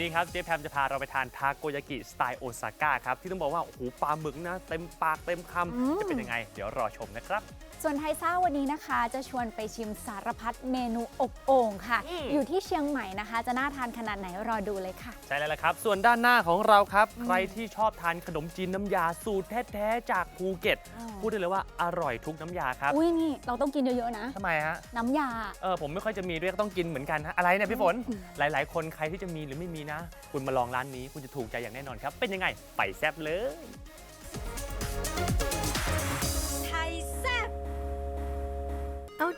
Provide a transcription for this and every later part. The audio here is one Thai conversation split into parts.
นนี้ครับเจ๊แพมจะพาเราไปทานทาโกยากิสไตล์โอซาก้าครับ ที่ต้องบอกว่า โอ้โหปลาหมึกนะ เต็มปากเต็มคอืมำจะเป็นยังไง เดี๋ยวรอชมนะครับ ส่วนไทยซ่าวันนี้นะคะ จะชวนไปชิมสารพัดเมนูอบโอ่งค่ะ อืม อยู่ที่เชียงใหม่นะคะ จะน่าทานขนาดไหนรอดูเลยค่ะ ใช่แล้วละครับ ส่วนด้านหน้าของเราครับอืมใครที่ชอบทานขนมจีนน้ำยาสูตรแท้ๆจากภูเก็ตพูดได้เลยว่าอร่อยทุกน้ำยาครับอุ้ยนี่เราต้องกินเยอะๆนะ ทำไมฮะ น้ำยา เออผมไม่ค่อยจะมีด้วยก็ต้องกินเหมือนกันฮะอะไรเนี่ยพี่ฝน หลาย ๆ คนใครที่จะมีหรือไม่มีนะ คุณมาลองร้านนี้คุณจะถูกใจอย่างแน่นอนครับ เป็นยังไง ไปแซบเลย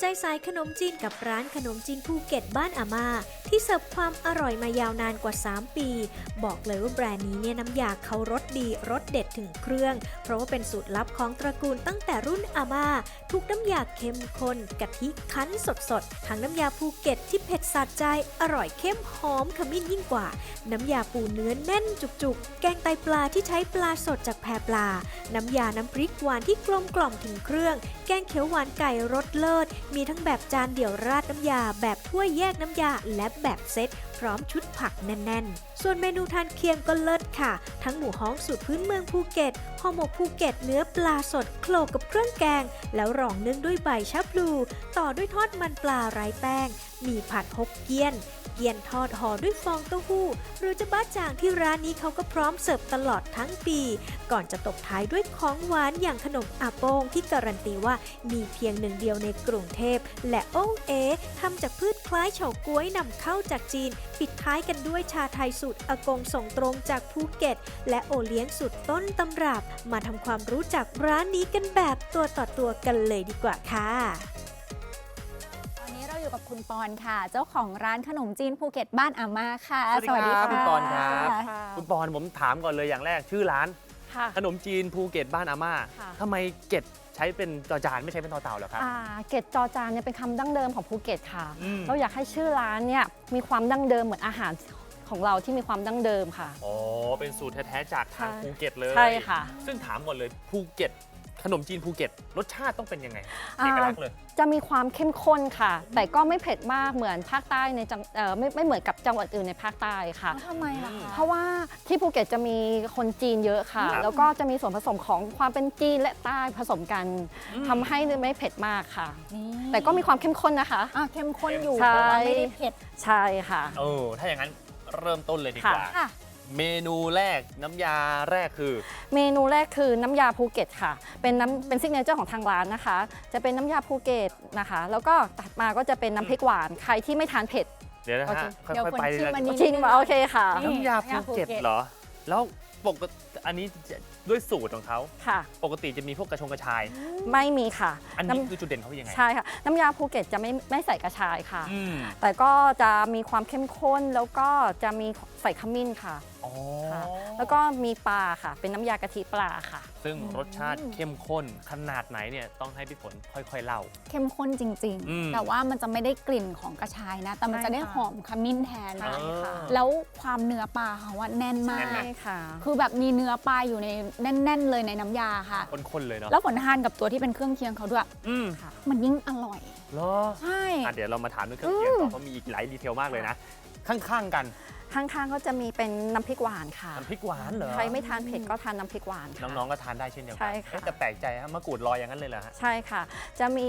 ใจสายขนมจีนกับร้านขนมจีนภูเก็ตบ้านอาม่า ที่เสิร์ฟความอร่อยมายาวนานกว่า 3 ปี บอกเลยว่าแบรนด์นี้เนี่ยน้ำยาเขารสดีรสเด็ดถึงเครื่อง เพราะว่าเป็นสูตรลับของตระกูลตั้งแต่รุ่นอาม่าทุกน้ำยาเข้มข้นกะทิคั้นสดๆ ทั้งน้ำยาภูเก็ตที่เผ็ดสะใจอร่อยเข้มหอมขมิ้นยิ่งกว่า น้ำยาปูเนื้อแน่นจุกๆ แกงไตปลาที่ใช้ปลาสดจากแพปลา น้ำยาน้ำพริกหวานที่กลมกล่อมถึงเครื่อง แกงเขียวหวานไก่รสเลิศ มีทั้งแบบจานเดี่ยวราดน้ำยาแบบถ้วยแยกน้ำยาและแบบเซต พร้อมชุดผักแน่น ๆ ส่วนเมนูทานเคียงก็เลิศค่ะ ทั้งหมูฮ้องสูตรพื้นเมืองภูเก็ตห่อหมกภูเก็ตเนื้อปลาสดโขลกกับเครื่องแกง แล้วรองนึ่งด้วยใบชะพลู ต่อด้วยทอดมันปลาไร้แป้ง มีผัดฮกเกี้ยน เกียนทอดห่อด้วยฟองเต้าหู้ หรือจะบ้าจ่างที่ร้านนี้เขาก็พร้อมเสิร์ฟตลอดทั้งปี ก่อนจะตบท้ายด้วยของหวานอย่างขนมอาโป้งที่การันตีว่ามีเพียงหนึ่งเดียวในกรุงเทพ และโอ้งเอทำจากพืชคล้ายเฉาก๊วยนำเข้าจากจีน ปิดท้ายกันด้วยชาไทยสูตรอากงส่งตรงจากภูเก็ต และโอเลี้ยงสูตรต้นตำรับ มาทำความรู้จักร้านนี้กันแบบตัวต่อตัวกันเลยดีกว่าค่ะ คุณปอนค่ะ เจ้าของร้านขนมจีนภูเก็ตบ้านอาม่าค่ะ สวัสดีครับะคุณปอนครับ ค่ะ คุณปอนผมถามก่อนเลยอย่างแรกชื่อร้าน ค่ะ ขนมจีนภูเก็ตบ้านอาม่าค่ะ ทำไมเก็ดใช้เป็นจอจานไม่ใช้เป็นต่อเต่าเหรอครับ อ่าเกตจอจานเนี่ยเป็นคำดั้งเดิมของภูเก็ตค่ะ อืม เราอยากให้ชื่อร้านเนี่ยมีความดั้งเดิมเหมือนอาหารของเราที่มีความดั้งเดิมค่ะ อ๋อเป็นสูตรแท้ๆจากทางใช่ภูเก็ตเลยใช่ค่ะ ซึ่งถามก่อนเลยภูเก็ต ขนมจีนภูเก็ต รสชาติต้องเป็นยังไงอ่าเอกลักษณ์เลย จะมีความเข้มข้นค่ะ แต่ก็ไม่เผ็ดมากเหมือนภาคใต้ในจังเอ่อไม่ไม่เหมือนกับจังหวัดอื่นในภาคใต้ค่ะแล้วทำไมล่ะคะ เพราะว่าที่ภูเก็ตจะมีคนจีนเยอะค่ะ ครับ แล้วก็จะมีส่วนผสมของความเป็นจีนและใต้ผสมกันทำให้ไม่เผ็ดมากค่ะ นี่แต่ก็มีความเข้มข้นนะคะ อะเข้มข้นอยู่ใช่ แต่ว่าไม่ได้เผ็ดใช่ค่ะ เออ ถ้าอย่างนั้นเริ่มต้นเลยดีกว่า ค่ะ เมนูแรกน้ำยาแรกคือ เมนูแรกคือน้ำยาภูเก็ตค่ะ เป็นน้ำเป็นซิกเนเจอร์ของทางร้านนะคะ จะเป็นน้ำยาภูเก็ตนะคะ แล้วก็ตัดมาก็จะเป็นน้ำพริกหวาน ใครที่ไม่ทานเผ็ด เดี๋ยวนะโอเคฮะค่เดี๋ยวอยคนๆไปชิมเลยอันนี้ชิมมาโอเคค่ะ นี่ น้ำยาภูเก็ตเหรอ แล้วปกติอันนี้จะด้วยสูตรของเขาค่ะ ปกติจะมีพวกกระชงกระชาย ไม่มีค่ะอันนี้น้ำคือจุดเด่นเขาเป็นยังไงใช่ค่ะ น้ำยาภูเก็ตจะไม่ไม่ใส่กระชายค่ะ อืมแต่ก็จะมีความเข้มข้นแล้วก็จะมีใส่ขมิ้นค่ะ อ๋อค่ะ แล้วก็มีปลาค่ะ เป็นน้ำยากะทิปลาค่ะ ซึ่งรสชาติเข้มข้นขนาดไหนเนี่ยต้องให้พี่ฝนค่อยๆเล่า เข้มข้นจริง อืม ๆ แต่ว่ามันจะไม่ได้กลิ่นของกระชายนะ แต่มันใช่จะได้ค่ะหอมขมิ้นแทน ใช่ ค่ะ แล้วความเนื้อปลาเขาว่าแน่นมาแน่นไหม ก ใช่ค่ะ คือแบบมีเนื้อปลาอยู่ในแน่น ๆ เลยในน้ำยาค่ะ ข้นๆเลยเนาะแล้วผลทานกับตัวที่เป็นเครื่องเคียงเขาด้วย อืมมันยิ่งอร่อย เหรอใช่ อะเดี๋ยวเรามาถามเรื่องเครื่องเคียงต่อเพราะมีอีกหลายดีเทลมากเลยนะ ข้างๆกัน ข้างๆก็จะมีเป็นน้ำพริกหวานค่ะ น้ำพริกหวานเหรอใครไม่ทานเผ็ดก็ทานน้ำพริกหวานค่ะ น้องๆก็ทานได้เช่นเดียวกัใช่ค่ะ เอ๊แต่แปลกใจฮะมะกรูดลอยอย่างนั้นเลยเหรอฮะ ใช่ค่ะ จะมี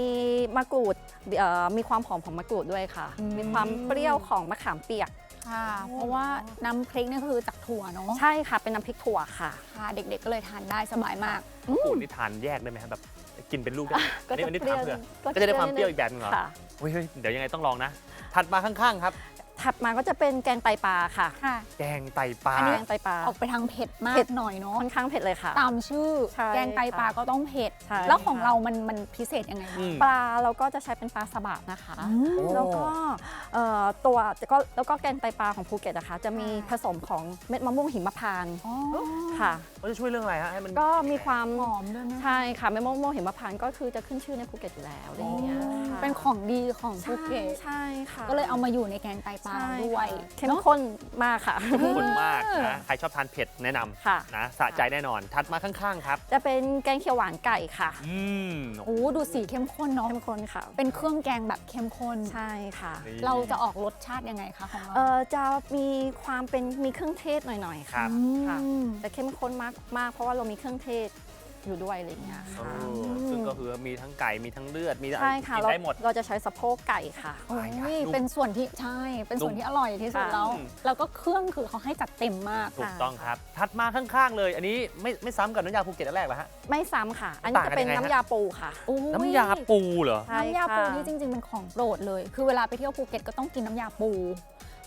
มะกรูดเอ่อมีความหอมของมะกรูดด้วยค่ะ อืม มีความเปรี้ยวของมะขามเปียก ค่ะ เพราะว่าน้ำพริกนี่คือจากถั่วเนาะใช่ค่ะ เป็นน้ำพริกถั่วค่ะ ค่ะเด็กๆก็เลยทานได้สบายมาก มะกรูดนี่ทานแยกได้ไหมครับแบบกินเป็นลูกได้ไหมก็อันนี้จะอันนี้เปรี้ถามยวเผื่อก็ก็จะได้ความเปรี้ยวอีกแบบหนึงเหรอค่ะ เฮ้ยเฮ้ยเดี๋ยวยังไงต้องลองนะ ถัดมาข้างๆครับ ถัดมาก็จะเป็นแกงไตปลาค่ะ ค่ะ แกงไตปลา อันนี้ แกงไตปลา ออกไปทางเผ็ดมาเผ็กดหน่อยเนาะค่อนข้างเผ็ดเลยค่ะ ตามชื่อใช่แกงไตปลาค่ะก็ต้องเผ็ด ใช่แล้วของค่ะ เรามันมันพิเศษยังไงอืบ้างมปลาเราก็จะใช้เป็นปลาสบะนะคะอืมโอ้ แล้วก็เอ่อตัวก็แล้วก็แกงไตปลาของภูเก็ตนะคะ จะมีค่ะผสมของเม็ดมะม่วงหิมพานต์อ๋อค่ะ เขาจะช่วยเรื่องอะไรฮะให้มัน ก็มีความหอมด้วยไหมใช่ค่ะเม็ดมะม่วงหิมพานต์ก็คือจะขึ้นชื่อในภูเก็ตอยู่แล้วอะไรอย่างเงี้ยค่ะเป็นของดีของภูเก็ตใช่ค่ะ ก็เลยเอามาอยู่ในแกงไตปลาาด้วยเข้มเนาะข้นมากค่ะ เข้มข้นมากเออนะใครชอบทานเผ็ดแนะนำค่ะนะสะใจแน่นอน ถัดมาข้างๆครับ จะเป็นแกงเขียวหวานไก่ค่ะอืมโอ้ดูสีเข้มข้นเนาะเข้มข้นค่ะ เป็นเครื่องแกงแบบเข้มข้น ใช่ค่ะ นี่เราจะออกรสชาติยังไงคะของเราเออจะมีความเป็นมีเครื่องเทศหน่อยๆคค่ะรับค่ะอืม จะเข้มข้นมากมาก เพราะว่าเรามีเครื่องเทศอยู่ด้วยอะไรอย่างเงี้ยเอค่ะอซึ่งก็คือมีทั้งไก่มีทั้งเลือดมีใช่ค่ะกินเราได้หมด เราจะใช้สะโพกไก่ค่ะโอ้ไก่ค่ะยนุ่มเป็นส่วนที่ใช่ เป็นส่วนนุ่มที่อร่อยที่สุดค่ะแล้วอืมแล้วก็เครื่องคือเขาให้จัดเต็มมากถูกต้องครับ ถัดมาข้างๆ เลย อันนี้ไม่ไม่ซ้ำกับน้ำยาภูเก็ตอันแรกเหรอฮะไม่ซ้ำค่ะ อันนี้ต่างกัจะนเป็นยังไงฮะน้ำยาปูค่ะโอ้ยน้ำยาปูเหรอใช่น้ำยาปูค่ะนี่จริงๆเป็นของโปรดเลย คือเวลาไปเที่ยวภูเก็ตก็ต้องกินน้ำยาปู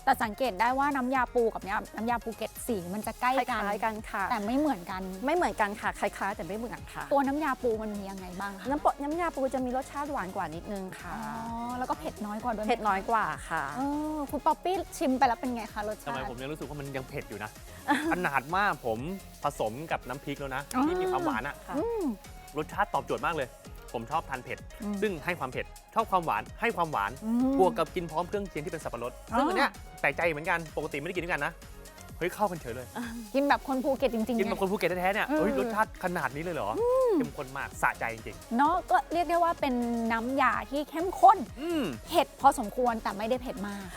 แต่สังเกตได้ว่าน้ำยาปูกับน้ำน้ำยาภูเก็ตสีมันจะใกล้คกัน ล้ายๆกันค่ะ แต่ไม่เหมือนกัน ไม่เหมือนกันค่ะคล้ายๆ แต่ไม่เหมือนค่ะ ตัวน้ำยาปูมันมียังไงบ้างคะน้ำปน้ำยาปูจะมีรสชาติหวานกว่านิดนึงค่ะ อ๋อแล้วก็เผ็ดน้อยกว่าด้วยไหมเผ็ดน้อยกว่าค่ะ เออคุณป๊อปปี้ชิมไปแล้วเป็นไงคะรสทำชาไมติผมยังรู้สึกว่ามันยังเผ็ดอยู่นะ ขนาดมากผมผสมกับน้ำพริกแล้วนะอ๋อที่มีความหวานอะค่ะอืมรสชาติตอบโจทย์มากเลย ผมชอบทานเผ็ด อืมซึ่งให้ความเผ็ด ชอบความหวานให้ความหวาน อืม บวกกับกินพร้อมเครื่องเคียงที่เป็นสับปะรดซึ่งอ๋ออัอันเนี้ยแปลกใจเหมือนกัน ปกติไม่ได้กินด้วยกันนะ เฮ้ยเข้ากันเฉยเลย กินแบบคนภูเก็ตจริงๆกินไงแบบคนภูเก็ตแท้ๆเนี่ยเออ เฮ้ยรสชาติขนาดนี้เลยเหรอเข้มข้นมากสะใจจริงเนาะก็เรียกได้ว่าเป็นน้ำยาที่เข้มข้นๆอืม เผ็ดพอสมควรแต่ไม่ได้เผ็ดมาก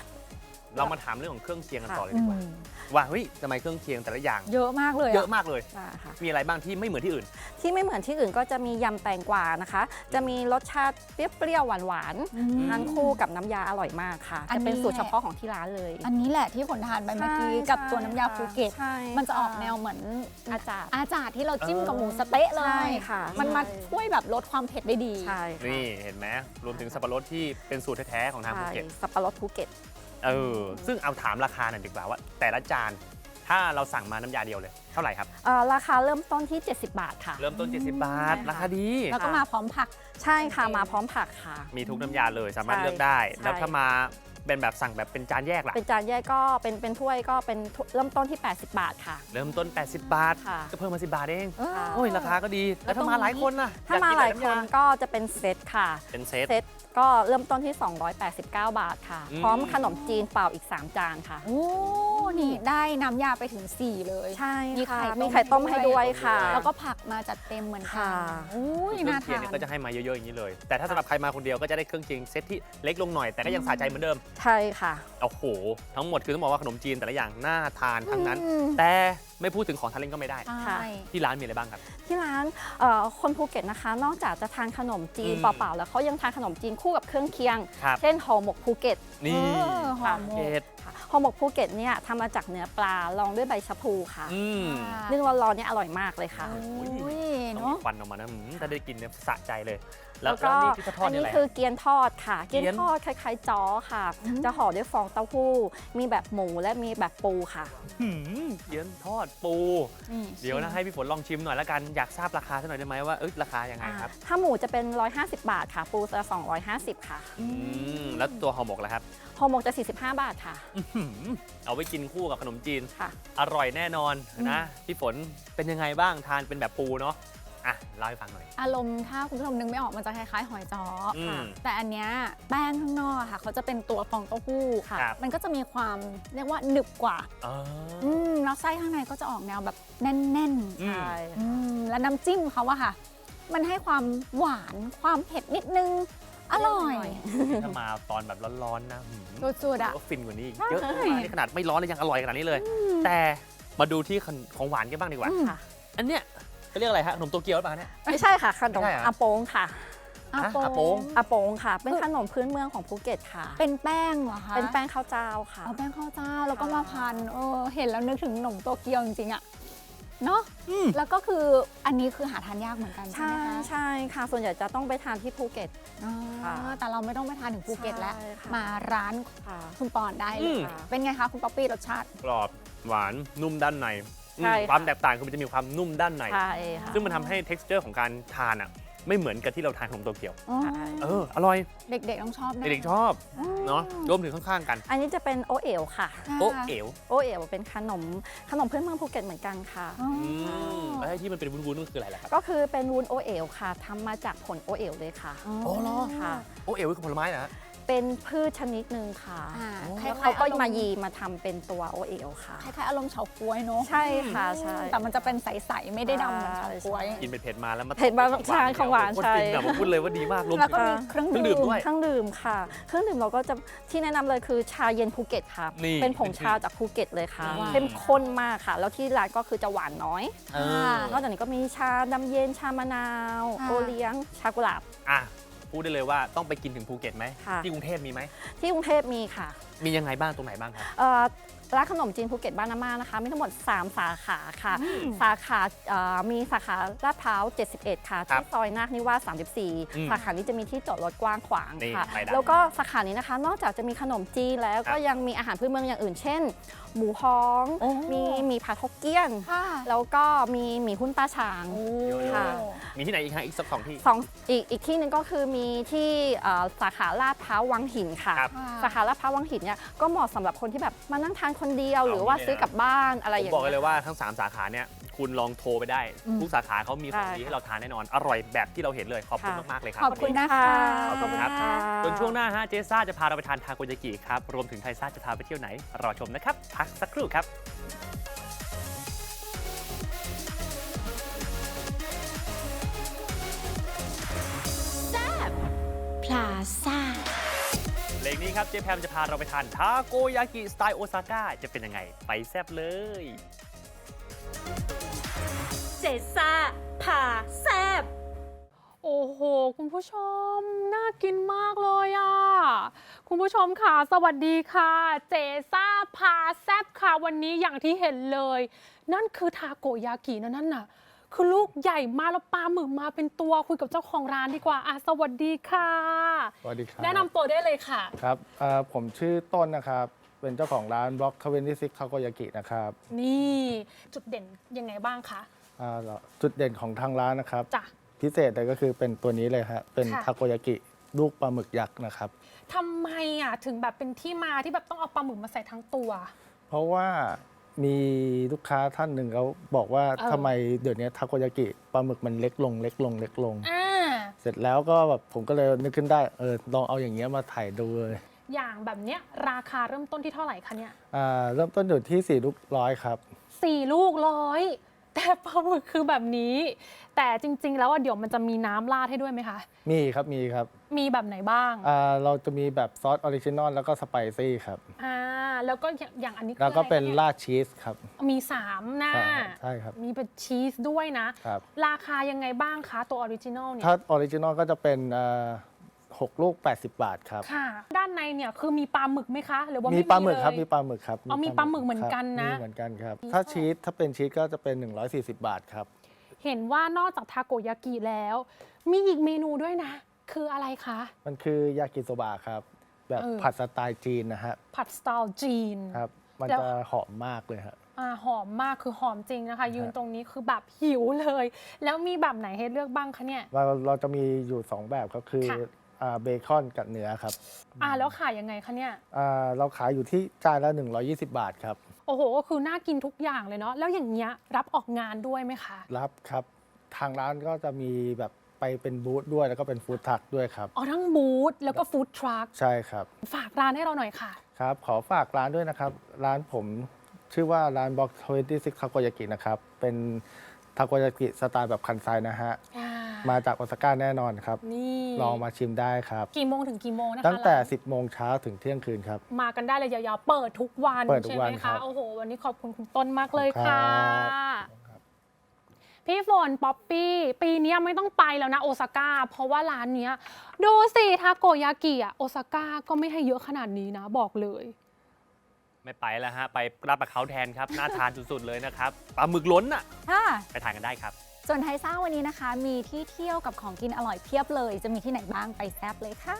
เรามาถามเรื่องของเครื่องเคียงกันค่ะต่อเลยดีกว่าอืมว่าเฮ้ยทำไมเครื่องเคียงแต่ละอย่าง เยอะมากเลยเยอะมากเลยใช่ค่ะมีอะไรบ้างที่ไม่เหมือนที่อื่น ที่ไม่เหมือนที่อื่นก็จะมียำแตงกวานะคะ จะมีรสชาติเปรี้ยวๆหวานอืม ๆทานคู่กับน้ำยาอร่อยมากค่ะอันจะนี้ เป็นสูตรเฉพาะของที่ร้านเลยอันนี้แหละที่ผลทานไปเมื่อกี้กับตัวน้ำยาภูเก็ต ใช่มันจะออกค่แนวเหมือนอาจารย์อาจารย์ที่เราจิ้มกับเออหมูสะเต๊ะเลใช่ย ค่ะมันมาใช่ช่วยแบบลดความเผ็ดได้ดี ใช่ค่ะนี่เห็นไหมรวมถึงสับปะรดที่เป็นสูตรแท้ๆของทางภูใช่เก็ตสับปะรดภูเก็ต เออซึ่งเอาถามราคาหน่อยดีกว่าว่า แต่ละจานถ้าเราสั่งมาน้ำยาเดียวเลย เท่าไหร่ครับ เอ่อราคาเริ่มต้นที่ 70 บาทค่ะ เริ่มต้น 70 บาทใช่ค่ะราคาดี แล้วก็มาพร้อมผัก ใช่ค่ะมาพร้อมผักค่ะ มีทุกน้ำยาเลยสามารถใช่เลือกได้ใช่แล้วถ้ามา เป็นแบบสั่งแบบเป็นจานแยกล่ะ เป็นจานแยกก็เป็นเป็นถ้วยก็เป็นถ้วยเริ่มต้นที่ 80 บาทค่ะ เริ่มต้น 80 บาท ค่ะ ก็เพิ่มมา 10 บาทเอง เออค่ะโอ้ย ราคาก็ดี แล้วถ้ามาหลายคนน่ะถ้ามาหลายคนอกิก็จะเป็นเซตค่ะแต่น้ำยาเป็นเซต เซตก็เริ่มต้นที่ 289 บาทค่ะ อืม พร้อมขนมจีนเปล่าอีก 3 จานค่ะ โอ้นี่ได้น้ำยาไปถึง 4 เลย ใช่มีค่ะไข่ต้มมีไข่ต้มให้ด้วยค่ะ แล้วก็ผักมาจัดเต็มเหมือนกัค่ะนอุ้ยเครื่น่าองเคียงทานเนี่ยก็จะให้มาเยอะๆอย่างนี้เลย แต่ถ้าสำหรับใครมาคนเดียวก็จะได้เครื่องเคียงเซตที่เล็กลงหน่อยแต่ก็ยังสะใจเหมือนเดิม ใช่ค่ะ โอ้โห ทั้งหมดคือต้องบอกว่าขนมจีนแต่ละอย่างน่าทานทั้งนั้น อืม แต่ไม่พูดถึงของทานเล่นก็ไม่ได้ ใช่ ที่ร้านมีอะไรบ้างครับ ที่ร้านเอ่อคนภูเก็ตนะคะ นอกจากจะทานขนมจีนอืม เปล่าๆแล้วเขายังทานขนมจีนคู่กับเครื่องเคียง ครับ เช่นห่อหมกภูเก็ตนี่เออห่อหมกเกตค่ะห่อหมกภูเก็ตเนี่ยทำมาจากเนื้อปลาลองด้วยใบชะพูค่ะอืมนึ่งร้อนๆเนี่ยอร่อยมากเลยค่ะ โอ้ยต้องเนาะมีควันออกมานะหืมถ้าได้กินเนี่ยสะใจเลย แล้แล้ววก็แล้วนี่ที่เขาทอดอันเนี่ยนี้อะไรคือเกี๊ยนทอดค่ะ เกี๊เกี๊ยยนนทอดคล้ายๆจ้อค่ะอืมจะห่อด้วยฟองเต้าหู้ มีแบบหมูและมีแบบปูค่ะ หืมเกี๊ยนทอดปูนี่เดี๋ยวนะให้พี่ฝนลองชิมหน่อยละกันอยากทราบราคาสักหน่อยได้ไหมว่าเอ้ยราคายังไงครับ ถ้าหมูจะเป็น 150 บาทค่ะ ปูจะ250 ค่ะอืมแล้วตัวห่อหมกล่ะครับห่อหมกจะ 45 บาทค่ะหืมเอาไว้กินคู่กับขนมจีน ค่ะ อร่อยแน่นอนนะพี่ฝนเป็นยังไงบ้างทานเป็นแบบปูเนาะ อะเล่าให้ฟังหน่อย อารมณ์ถ้าคุณผู้ชมนึกไม่ออกมันจะคล้ายๆ หอยจ้อออืมแต่อันเนี้ยแป้งข้างนอกอะค่ะ เขาจะเป็นตัวฟองเต้าหู้ค่ะ ครับ มันก็จะมีความเรียกว่าหนึบกว่า อ๋ออืมแล้วไส้ข้างในก็จะออกแนวแบบแน่นอืม ใช่ๆอืมแล้วน้ำจิ้มเขาอะค่ะ มันให้ความหวานความเผ็ดนิดนึง อร่อย ถ้ามาตอนแบบร้อนๆนะหืมสุดๆอะ ก็ฟินกว่านี้อีกใช่เยอะมากนี่ขนาดไม่ร้อนเลยยังอร่อยขนาดนี้เลย แต่มาดูที่ขนของหวานกันบ้างดีกว่า อืมค่ะอันเนี้ย เขาเรียกอะไรฮะขนมโตเกียวหรือเปล่าเนี่ย ไม่ใช่ค่ะขนมไม่ใช่เหรออาโปงค่ะอาฮะโปอาโปงงอาโปงค่ะ เป็นขนมพื้นเมืองของภูเก็ตค่ะ เป็นแป้งเหรอคะเป็นแป้งข้าวเจ้าค่ะ เอาแป้งข้าวเจ้าแล้วก็ค่ะมาพันเออเห็นแล้วนึกถึงขนมโตเกียวจริงๆอะเนาะอืม แล้วก็คืออันนี้คือหาทานยากเหมือนกันใช่ใช่ไหมคะใช่ค่ะ ส่วนใหญ่จะต้องไปทานที่ภูเก็ต อ๋อค่ะแต่เราไม่ต้องไปทานถึงภูเก็ตแล้ว ใช่ค่ะ มาร้านค่ะ คุณปอนได้เลอืยม ค่ะเป็นไงคะคุณป๊อปปี้รสชาติ กรอบหวานนุ่มด้านในอืม ใช่ค่ะ ความแตกต่างคือมันจะมีความนุ่มด้านใน ใช่ค่ะซึ่งมันทำให้ t e x t อร์ของการทานอะไม่เหมือนกับที่เราทานขนมโตเกียวใช่เออ อร่อย เด็กๆต้องชอบแน่เด็กๆชอบ เนาะรวมถึงข้างๆกัน อันนี้จะเป็นโอเอ๋วค่ะ ค่ะโต๊ะเอ๋วโอเอ๋วเป็นขนมขนมพื้นเมืองภูเก็ตเหมือนกันค่ะ อ๋ออืมอแล้วไอ้ที่มันเป็นวุ้นๆนั่นคืออะไรล่ะครับ ก็คือเป็นวุ้นโอเอ๋วค่ะทำมาจากผลโอเอ๋วเลยค่ะอ๋อเหรอ ค่ะ โอ้เอ๋วคือผลไม้นะฮะ เเป็นพืชชนิดหนึ่งค่ะอ่าแล้วคล้ายๆเขาก็อารมณ์ มายีมาทำเป็นตัวโอเอลค่ะ คล้ายๆอารมณ์เฉาก๊วยเนาะใช่ค่ะใช่ แต่มันจะเป็นใสๆไม่ได้ดำเหมือนเฉาก๊วยใช่กินเป็นเผ็ดมาแล้วมาเผ็ดมาของใช่ของหวานโโคตรใช่ฟินอะผมพูดเลยว่าดีมากรวมแล้วถึก็งมีเครื่องเครื่องดื่ดื่มม ด้วย เครื่องดื่มค่ะ เครื่องดื่มเราก็จะที่แนะนำเลยคือชาเย็นภูเก็ตค่ะนี่เป็นผงชาจากภูเก็ตเลยค่ะ ว้าว เข้มข้นมากค่ะ แล้วที่ร้านก็คือจะหวานน้อย เออ นอกจากนี้ก็มีชาดำเย็นชามะนาว ค่ะ โอเลี้ยง ชากุหลาบ อะ พูดได้เลยว่าต้องไปกินถึงภูเก็ตไหมค่ะ ที่กรุงเทพมีไหม ที่กรุงเทพมีค่ะ มียังไงบ้างตรงไหนบ้างครับ เอ่อร้านขนมจีนภูเก็ตบ้านอาม่านะคะ มีทั้งหมด 3 สาขาค่ะ สาขาเอ่อมีสาขาลาดพร้าว 71 ค่ะ ครับที่ซอยนาคนิวาสอืม34 สาขานี้จะมีที่จอดรถกว้างขวางนี่ค่ะ ไปได้แล้วก็สาขานี้นะคะ นอกจากจะมีขนมจีนแล้วครัก็บยังมีอาหารพื้นเมืองอย่างอื่น เช่น หมูฮ้อง โอ้ มีหมีผัดฮกเกี้ยน ค่ะแล้วก็มีหมี่หุ้นตาชางโอ้ค่ะ มีที่ไหนอีกฮะอีกสักสองที่ สองอีกอีกที่หนึงก็คือมีที่เอ่อสาขาลาดพร้าววังหินค่ะ ครับ สาขาลาดพร้าววังหินเนี่ยก็เหมาะสำหรับคนที่แบบมานั่งทานคนเดียวเอาหรือว่างี้เลยนะซื้อกลับบ้านอะไรผอมย่างบอกเงี้ย เลยว่าทั้ง 3 สาขาเนี่ยคุณลองโทรไปได้ อืมทุกสาขาเขามีของได้ดีค่ะให้เราทานแน่นอน อร่อยแบบที่เราเห็นเลย ขอบคุณค่ะ มาก ๆ เลยครับขอบคุณนะคะขอบคุณครับค่ะส่วนช่วงหน้าฮะเจซ่าจะพาเราไปทานทาโกยากิครับ รวมถึงไทซ่าจะพาไปเที่ยวไหน รอชมนะครับ พักสักครู่ครับ พลาซ่า เลงนี้ครับเจแพมจะพาเราไปทานทาโกยากิสไตล์โอซาก้าจะเป็นยังไง ไปแซบเลย เจซ่าพาแซบโอ้โห คุณผู้ชม น่ากินมากเลยอะ คุณผู้ชมค่ะ สวัสดีค่ะ เจซ่าพาแซบค่ะ วันนี้อย่างที่เห็นเลย นั่นคือทาโกยากินะนั่นน่ะ คือลูกใหญ่มากแล้วปลาหมึกมาเป็นตัวคุยกับเจ้าของร้านดีกว่าอะสวัสดีค่ะ สวัสดีครับแนะนำตัวได้เลยค่ะ ครับเอ่อผมชื่อต้นนะครับ เป็นเจ้าของร้านบล็อกทเวนตี้ซิกทาโกยากินะครับนี่จุดเด่นยังไงบ้างคะอ่าแล้วจุดเด่นของทางร้านนะครับ จ้ะ พิเศษเลยก็คือเป็นตัวนี้เลยฮะเป็นค่ะ ทาโกยากิลูกปลาหมึกยักษ์นะครับ ทำไมอะถึงแบบเป็นที่มาที่แบบต้องเอาปลาหมึกมาใส่ทั้งตัว เพราะว่า มีลูกค้าท่านหนึ่งเขาบอกว่าเออ ทำไมเดี๋ยวนี้ทาโกยากิปลาหมึกมันเล็กลงเล็กลงเล็กลง อ่าเสร็จแล้วก็แบบผมก็เลยนึกขึ้นได้เออลองเอาอย่างเงี้ยมาถ่ายดูเลยอย่างแบบเนี้ยราคาเริ่มต้นที่เท่าไหร่คะเนี่ยอ่าเริ่มต้นอยู่ที่สี่ลูกร้อยครับ สี่ลูกร้อยแต่ปลาหมึกคือแบบนี้ แต่จริง ๆ แล้วอะเดี๋ยวมันจะมีน้ำราดให้ด้วยไหมคะ มีครับมีครับ มีแบบไหนบ้างอ่าเราจะมีแบบซอสออริจินอลแล้วก็สไปซี่ครับ อ่าแล้วก็อย่างอย่างอันนี้คือแล้วก็อะไรคะเป็นยราดชีสครับมีสามหน้า ใช่ใช่ครับ มีเป็นชีสด้วยนะ ครับ ราคายังไงบ้างคะ ตัวออริจินอลเนี่ย ถ้าออริจินอลก็จะเป็นอ่าหกลูก 80 บาทครับ ค่ะ ด้านในเนี่ยคือมีปลาหมึกไหมคะ หรือว่ามีไม่ปลาหมึกครับเลยมีปลาหมึกครับอ๋อมีปลาหมึกเหมือนกันนะ ครับมีเหมือนกันครับ ถ้าชีสถ้าเป็นชีสก็จะเป็น 140 บาทครับ เห็นว่านอกจากทาโกยากิแล้ว มีอีกเมนูด้วยนะ คืออะไรคะ มันคือยากิโซบะครับ แบบเออ ผัดสไตล์จีนนะฮะผัดสไตล์จีน ครับ มันแล้ว จะหอมมากเลยฮะ อ่าหอมมากคือหอมจริงนะคะ ยืนฮะตรงนี้คือแบบหิวเลย แล้วมีแบบไหนให้เลือกบ้างคะเนี่ย เราเราจะมีอยู่ 2 แบบก็คือค่ะ อ่าเบคอนกับเนื้อครับอ่าแล้วขายยังไงคะเนี่ย อ่าเราขายอยู่ที่จานละ 120 บาทครับ โอ้โหก็คือน่ากินทุกอย่างเลยเนาะแล้วอย่างเงี้ยรับออกงานด้วยไหมคะ รับครับ ทางร้านก็จะมีแบบ ไปเป็นบูธด้วยแล้วก็เป็นฟู้ดทักด้วยครับ อ๋อทั้งบูธแล้วก็ฟู้ดทรัคใช่ครับ ฝากร้านให้เราหน่อยค่ะ ครับ ขอฝากร้านด้วยนะครับ ร้านผมชื่อว่าร้านบ็อก26ทาโกยากินะครับ เป็นทาโกยากิสไตล์แบบคันไซนะฮะ อ่ามาจากโอซาก้าแน่นอนครับ นี่ลองมาชิมได้ครับ กี่โมงถึงกี่โมงนะคะตั้งแต่ ร้าน10 โมงเช้าถึงเที่ยงคืนครับ มากันได้เลยยาวๆ เปิดทุกวันเปิดทุกใช่ไหวัมนครัคะ บโอ้โห วันนี้ขอบคุณคุณต้นมากเลยขอบคุณค่ะครับ พี่ฝนป๊อปปี้ปีเนี้ยไม่ต้องไปแล้วนะโอซาก้าเพราะว่าร้านเนี้ยดูสิทาโกยากิอะโอซาก้าก็ไม่ให้เยอะขนาดนี้นะบอกเลย ไม่ไปแล้วฮะ ไปรับปลาเขาแทนครับ น่าทานสุดๆเลยนะครับปลาหมึกล้นอะ ค่ะไปทานกันได้ครับ ส่วนไทซ่าวันนี้นะคะ มีที่เที่ยวกับของกินอร่อยเพียบเลย จะมีที่ไหนบ้างไปแซบเลยค่ะ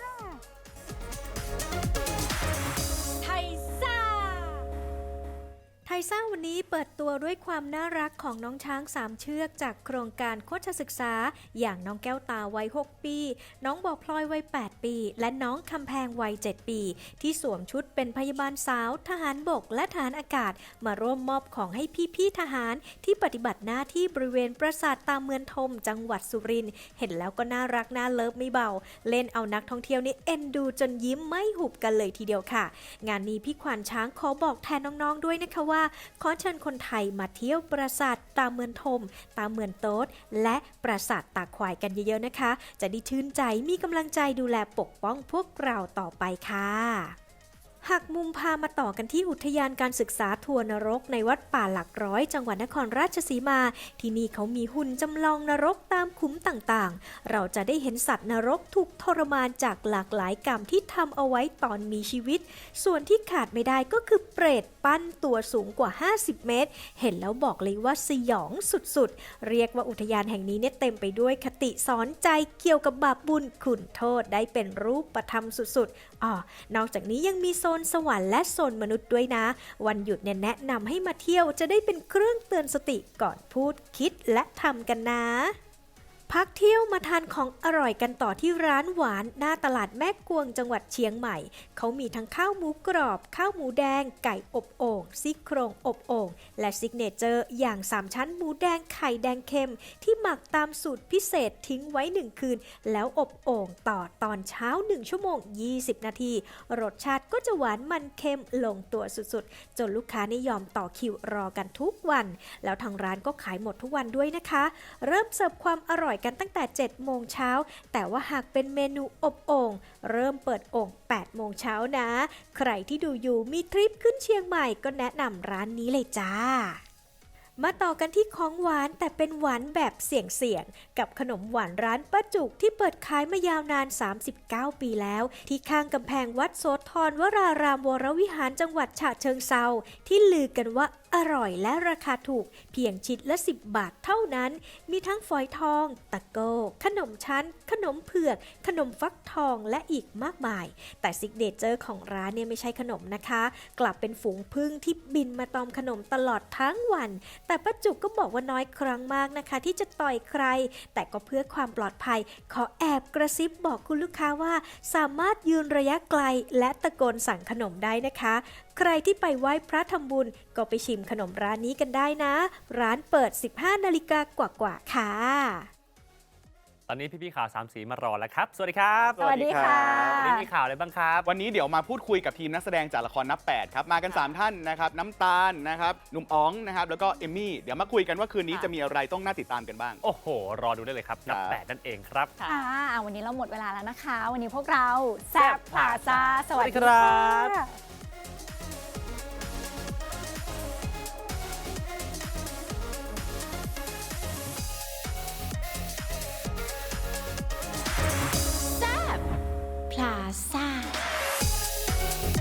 ทยซ่าไทยซ่าวันนี้เปิดตัวด้วยความน่ารักของน้องช้างสามเชือกจากโครงการโคชศึกษา อย่างน้องแก้วตาวัย 6 ปี น้องบอกพลอยวัย 8 ปี และน้องคำแพงวัย 7 ปี ที่สวมชุดเป็นพยาบาลสาว ทหารบกและทหารอากาศ มาร่วมมอบของให้พี่ๆทหาร ที่ปฏิบัติหน้าที่บริเวณปราสาทตามเมืองทม จังหวัดสุรินทร์เห็นแล้วก็น่ารักน่าเลิฟไม่เบา เล่นเอานักท่องเที่ยวนี่เอ็นดูจนยิ้มไม่หุบกันเลยทีเดียวค่ะ งานนี้พี่ขวัญช้างขอบอกแทนน้องๆด้วยนะคะว่าขอเชิญคนไทยมาเที่ยวปราสาทตาเมืองทม ตาเมืองโต๊ด และปราสาทตาควายกันเยอะๆนะคะ จะได้ชื่นใจมีกำลังใจดูแลปกป้องพวกเราต่อไปค่ะ หักมุมพามาต่อกันที่อุทยานการศึกษาทัวนรกในวัดป่าหลักร้อย จังหวัดนครราชสีมา ที่นี่เขามีหุ่นจำลองนรกตามคุ้มต่างๆ เราจะได้เห็นสัตว์นรกถูกทรมานจากหลากหลายกรรมที่ทำเอาไว้ตอนมีชีวิต ส่วนที่ขาดไม่ได้ก็คือเปรตปั้นตัวสูงกว่า 50 เมตร เห็นแล้วบอกเลยว่าสยองสุดๆ เรียกว่าอุทยานแห่งนี้เนี่ยเต็มไปด้วยคติสอนใจเกี่ยวกับบาปบุญขุนโทษได้เป็นรูปประธรรมสุดๆอ๋อนอกจากนี้ยังมีโซนสวรรค์และโซนมนุษย์ด้วยนะ วันหยุดเนี่ยแนะนำให้มาเที่ยวจะได้เป็นเครื่องเตือนสติก่อนพูดคิดและทำกันนะ พักเที่ยวมาทานของอร่อยกันต่อที่ร้านหวานหน้าตลาดแม่กวงจังหวัดเชียงใหม่ เขามีทั้งข้าวหมูกรอบ ข้าวหมูแดง ไก่อบโอ่งซี่โครงอบโอ่งและซิกเนเจอร์อย่าง3ชั้นหมูแดงไข่แดงเค็ม ที่หมักตามสูตรพิเศษทิ้งไว้1คืน แล้วอบโอ่งต่อตอนเช้า 1 ชั่วโมง 20 นาที รสชาติก็จะหวานมันเค็มลงตัวสุดๆ จนลูกค้านิยอมต่อคิวรอกันทุกวัน แล้วทางร้านก็ขายหมดทุกวันด้วยนะคะ เริ่มเสิร์ฟความอร่อยกันตั้งแต่ 7 โมงเช้า แต่ว่าหากเป็นเมนูอบโอ่งเริ่มเปิดโอ่ง8 โมงเช้านะ ใครที่ดูอยู่มีทริปขึ้นเชียงใหม่ก็แนะนำร้านนี้เลยจ้ามาต่อกันที่ของหวานแต่เป็นหวานแบบเสี่ยงๆกับขนมหวานร้านป้าจุกที่เปิดขายมายาวนาน 39 ปีแล้ว ที่ข้างกำแพงวัดโสธรวรารามวรวิหารจังหวัดฉะเชิงเซาที่ลือกันว่า อร่อยและราคาถูกเพียงชิ้นละ 10 บาทเท่านั้น มีทั้งฝอยทอง ตะโก ขนมชั้น ขนมเผือก ขนมฟักทองและอีกมากมาย แต่ซิกเนเจอร์ของร้านเนี่ยไม่ใช่ขนมนะคะ กลับเป็นฝูงพึ่งที่บินมาตอมขนมตลอดทั้งวัน แต่ป้าจุกก็บอกว่าน้อยครั้งมากนะคะ ที่จะต่อยใคร แต่ก็เพื่อความปลอดภัย ขอแอบกระซิบบอกคุณลูกค้าว่า สามารถยืนระยะไกลและตะโกนสั่งขนมได้นะคะใครที่ไปไหว้พระทำบุญก็ไปชิมขนมร้านนี้กันได้นะ ร้านเปิด 15 นาฬิกากว่าๆค่ะ ตอนนี้พี่ๆข่าวสามสีมารอแล้วครับ สวัสดีครับสวัสดีค่ะ วันนี้มีข่าวอะไรบ้างครับ วันนี้เดี๋ยวมาพูดคุยกับทีมนักแสดงจากละครนับ 8 ครับ มากัน 3 ท่านนะครับ น้ำตาลนะครับหนุ่มอ๋องนะครับ แล้วก็เอมมี่ เดี๋ยวมาคุยกันว่าคืนนี้จะมีอะไรต้องน่าติดตามกันบ้าง โอ้โห รอดูได้เลยครับ นับครับแปดนั่นเองครับ ค่ะวันนี้เราหมดเวลาแล้วนะคะ วันนี้พวกเราแซบพลาซาสวัสดีสวัสดีครับค่ะ